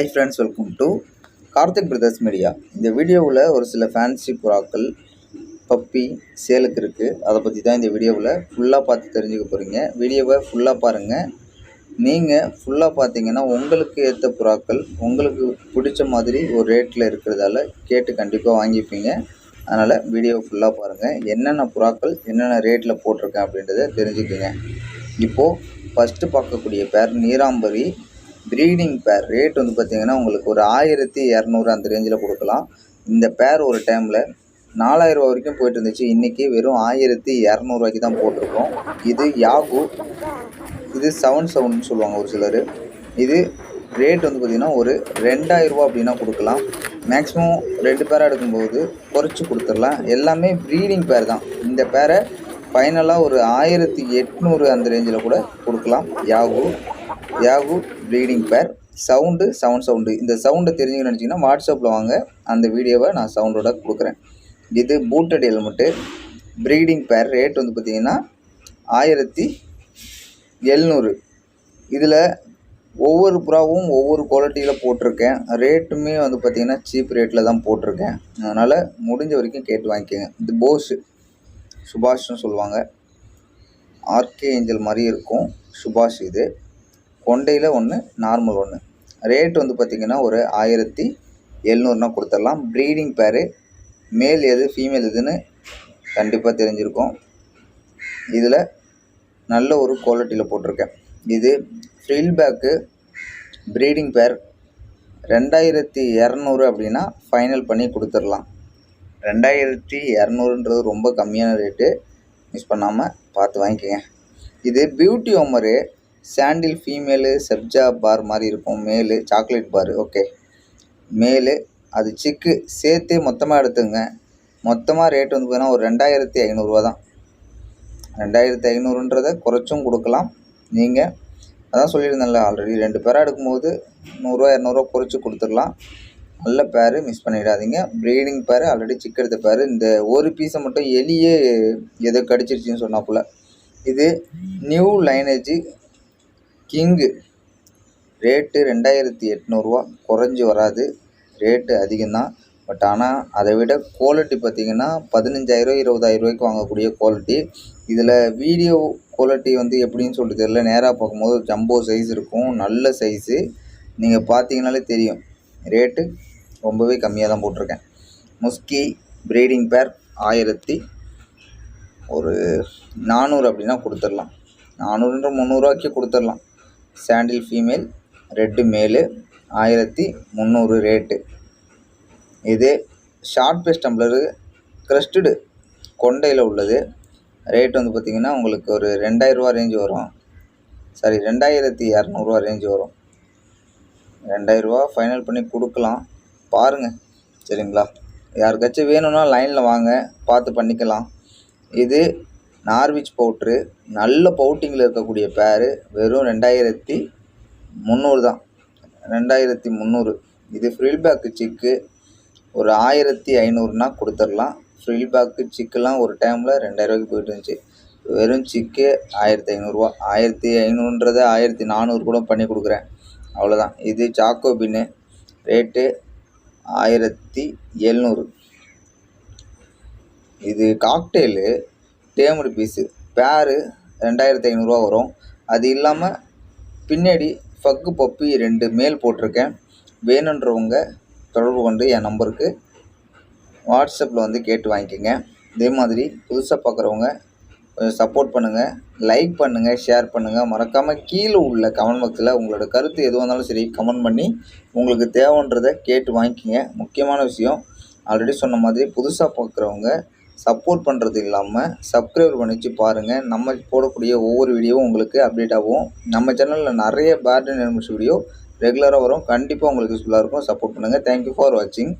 Hi friends welcome to Karthik brothers media இந்த வீடியோவில் ஒரு சில ஃபேன்சி புறாக்கள் பப்பி சேலுக்கு இருக்குது அதை பற்றி தான் இந்த வீடியோவில் ஃபுல்லாக பார்த்து தெரிஞ்சுக்க போகிறீங்க வீடியோவை ஃபுல்லாக பாருங்கள் நீங்கள் ஃபுல்லாக பார்த்தீங்கன்னா உங்களுக்கு ஏற்ற புறாக்கள் உங்களுக்கு பிடிச்ச மாதிரி ஒரு ரேட்டில் இருக்கிறதால கேட்டு கண்டிப்பாக வாங்கிப்பீங்க. அதனால் வீடியோவை ஃபுல்லாக பாருங்கள் என்னென்ன புறாக்கள் என்னென்ன ரேட்டில் போட்டிருக்கேன் அப்படின்றத தெரிஞ்சுக்கோங்க. இப்போது ஃபஸ்ட்டு பார்க்கக்கூடிய பேர் நீராம்பரி ப்ரீடிங் பேர் ரேட் வந்து பார்த்தீங்கன்னா உங்களுக்கு ஒரு ஆயிரத்தி இரநூறு அந்த ரேஞ்சில் கொடுக்கலாம். இந்த பேர் ஒரு டைமில் நாலாயிரரூவா வரைக்கும் போயிட்டு இருந்துச்சு. இன்றைக்கி வெறும் ஆயிரத்தி இரநூறுவாய்க்கு தான் போட்டிருக்கோம். இது யாகு இது செவன் செவன் சொல்லுவாங்க ஒரு சிலர். இது ரேட் வந்து பார்த்திங்கன்னா ஒரு ரெண்டாயிரரூவா அப்படின்னா கொடுக்கலாம். மேக்ஸிமம் ரெண்டு பேராக எடுக்கும்போது குறைச்சி கொடுத்துடலாம். எல்லாமே ப்ரீடிங் பேர் தான். இந்த பேரை ஃபைனலாக ஒரு ஆயிரத்தி எட்நூறு அந்த ரேஞ்சில் கூட கொடுக்கலாம். யாகு யாகு breeding pair sound sound sound இந்த சவுண்டை தெரிஞ்சுக்கணும்னு நினச்சிங்கன்னா வாட்ஸ்அப்பில் வாங்க. அந்த வீடியோவை நான் சவுண்டோட கொடுக்குறேன். இது பூட்டட் ஹெல்மெட்டு ப்ரீடிங் பேர் ரேட் வந்து பார்த்திங்கன்னா ஆயிரத்தி எழுநூறு. இதில் ஒவ்வொரு புறாவும் ஒவ்வொரு குவாலிட்டியில் போட்டிருக்கேன். ரேட்டுமே வந்து பார்த்திங்கன்னா சீப் ரேட்டில் தான் போட்டிருக்கேன். அதனால் முடிஞ்ச வரைக்கும் கேட்டு வாங்கிக்கோங்க. இது போஸு சுபாஷ்னு சொல்லுவாங்க. ஆர்கே ஏஞ்சல் மாதிரி இருக்கும். சுபாஷ் இது. கொண்டையில் ஒன்று நார்மல் ஒன்று ரேட் வந்து பார்த்திங்கன்னா ஒரு ஆயிரத்தி எழுநூறுனா கொடுத்துடலாம். ப்ரீடிங் பேரு மேல் எது ஃபீமேல் எதுன்னு கண்டிப்பாக தெரிஞ்சிருக்கும். இதில் நல்ல ஒரு குவாலிட்டியில் போட்டிருக்கேன். இது ஃப்ரில் பேக்கு ப்ரீடிங் பேர் ரெண்டாயிரத்தி இரநூறு அப்படின்னா ஃபைனல் பண்ணி கொடுத்துடலாம். ரெண்டாயிரத்தி இரநூறுன்றது ரொம்ப கம்மியான ரேட்டு மிஸ் பண்ணாமல் பார்த்து வாங்கிக்கோங்க. இது பியூட்டி ஹோமரு சாண்டில் ஃபீமேலு செப்ஜா பார் மாதிரி இருக்கும். மேலு சாக்லேட் பார் ஓகே மேலு அது சிக்கு சேர்த்து மொத்தமாக எடுத்துங்க. மொத்தமாக ரேட் வந்து பார்த்தீங்கன்னா ஒரு ரெண்டாயிரத்தி ஐநூறுரூவா தான் ரெண்டாயிரத்தி ஐநூறுன்றதை குறைச்சும் கொடுக்கலாம். நீங்கள் அதான் சொல்லியிருந்தேன்ல ஆல்ரெடி ரெண்டு பேராக எடுக்கும்போது நூறுரூவா இரநூறுவா குறைச்சி கொடுத்துடலாம். நல்ல பேர் மிஸ் பண்ணிடாதீங்க. ப்ரீடிங் பேர் ஆல்ரெடி சிக் எடுத்த பேர் இந்த ஒரு பீஸை மட்டும் எலியே எதோ கடிச்சிருச்சுன்னு சொன்னாப்புல இது நியூ லைனேஜ் கிங்கு. ரேட்டு ரெண்டாயிரத்தி எட்நூறுரூவா குறைஞ்சி வராது. ரேட்டு அதிகம்தான். பட் ஆனால் அதை விட குவாலிட்டி பார்த்திங்கன்னா பதினஞ்சாயிரம் இருபதாயிரம் ரூபாய்க்கு வாங்கக்கூடிய குவாலிட்டி இதில் வீடியோ குவாலிட்டி வந்து எப்படின்னு சொல்லிட்டு தெரியல. நேராக பார்க்கும்போது ஜம்போ சைஸ் இருக்கும். நல்ல சைஸு நீங்கள் பார்த்தீங்கனாலே தெரியும். ரேட்டு ரொம்பவே கம்மியாக தான் போட்டிருக்கேன். முஸ்கி ப்ரீடிங் பேர் ஆயிரத்தி ஒரு நானூறு அப்படின்னா கொடுத்துடலாம். நானூறுன்ற முந்நூறுரூவாய்க்கு கொடுத்துடலாம். சாண்டில் ஃபீமேல் ரெட்டு மேலு ஆயிரத்தி முந்நூறு ரேட்டு. இது ஷார்ட் பேஸ் டம்ளரு க்ரஸ்டடு கொண்டையில் உள்ளது. ரேட் வந்து பார்த்திங்கன்னா உங்களுக்கு ஒரு ரெண்டாயிரரூவா ரேஞ்சு வரும். சாரி ரெண்டாயிரத்தி இரநூறுவா ரேஞ்சு வரும். ரெண்டாயிரரூவா ஃபைனல் பண்ணி கொடுக்கலாம். பாருங்கள் சரிங்களா? யாருக்காச்சும் வேணும்னா லைனில் வாங்க. பார்த்து பண்ணிக்கலாம். இது நார்விச் பவுட்ரு நல்ல பவுட்டிங்கில் இருக்கக்கூடிய பேர் வெறும் ரெண்டாயிரத்தி முந்நூறு தான். ரெண்டாயிரத்தி முந்நூறு இது ஃப்ரில்பேக்கு சிக்கு ஒரு ஆயிரத்தி ஐநூறுனா கொடுத்துடலாம். ஃப்ரில்பேக்கு சிக்கெலாம் ஒரு டைமில் ரெண்டாயிரூவாய்க்கு போயிட்டு இருந்துச்சு. வெறும் சிக்கு ஆயிரத்தி ஐநூறுரூவா ஆயிரத்தி ஐநூறுன்றதை ஆயிரத்தி நானூறு கூட பண்ணி கொடுக்குறேன். அவ்வளோதான் இது சாக்கோ பின்னு ரேட்டு ஆயிரத்தி எழுநூறு. இது காக்டெயிலு தேமுடி பீஸு பேரு ரெண்டாயிரத்தி ஐநூறுரூவா வரும். அது இல்லாமல் பின்னாடி ஃபக்கு பப்பி ரெண்டு மேல் போட்டிருக்கேன். வேணுன்றவங்க தொடர்பு கொண்டு என் நம்பருக்கு வாட்ஸ்அப்பில் வந்து கேட்டு வாங்கிக்கோங்க. இதே மாதிரி புதுசாக பார்க்குறவங்க கொஞ்சம் சப்போர்ட் பண்ணுங்கள் லைக் பண்ணுங்கள் ஷேர் பண்ணுங்கள் மறக்காமல் கீழே உள்ள கமெண்ட் பாக்ஸில் உங்களோட கருத்து எதுவாக இருந்தாலும் சரி கமெண்ட் பண்ணி உங்களுக்கு தேவைன்றதை கேட்டு வாங்கிக்கோங்க. முக்கியமான விஷயம் ஆல்ரெடி சொன்ன மாதிரி புதுசாக பார்க்குறவங்க சப்போர்ட் பண்ணுறது இல்லாமல் சப்ஸ்கிரைப் பண்ணிச்சு பாருங்கள் நம்ம போடக்கூடிய ஒவ்வொரு வீடியோவும் உங்களுக்கு அப்டேட் ஆகும். நம்ம சேனலில் நிறைய பேட் அண்ட் வீடியோ ரெகுலராக வரும். கண்டிப்பாக உங்களுக்கு யூஸ்ஃபுல்லாக இருக்கும். சப்போர்ட் பண்ணுங்கள் தேங்க்யூ ஃபார் வாட்சிங்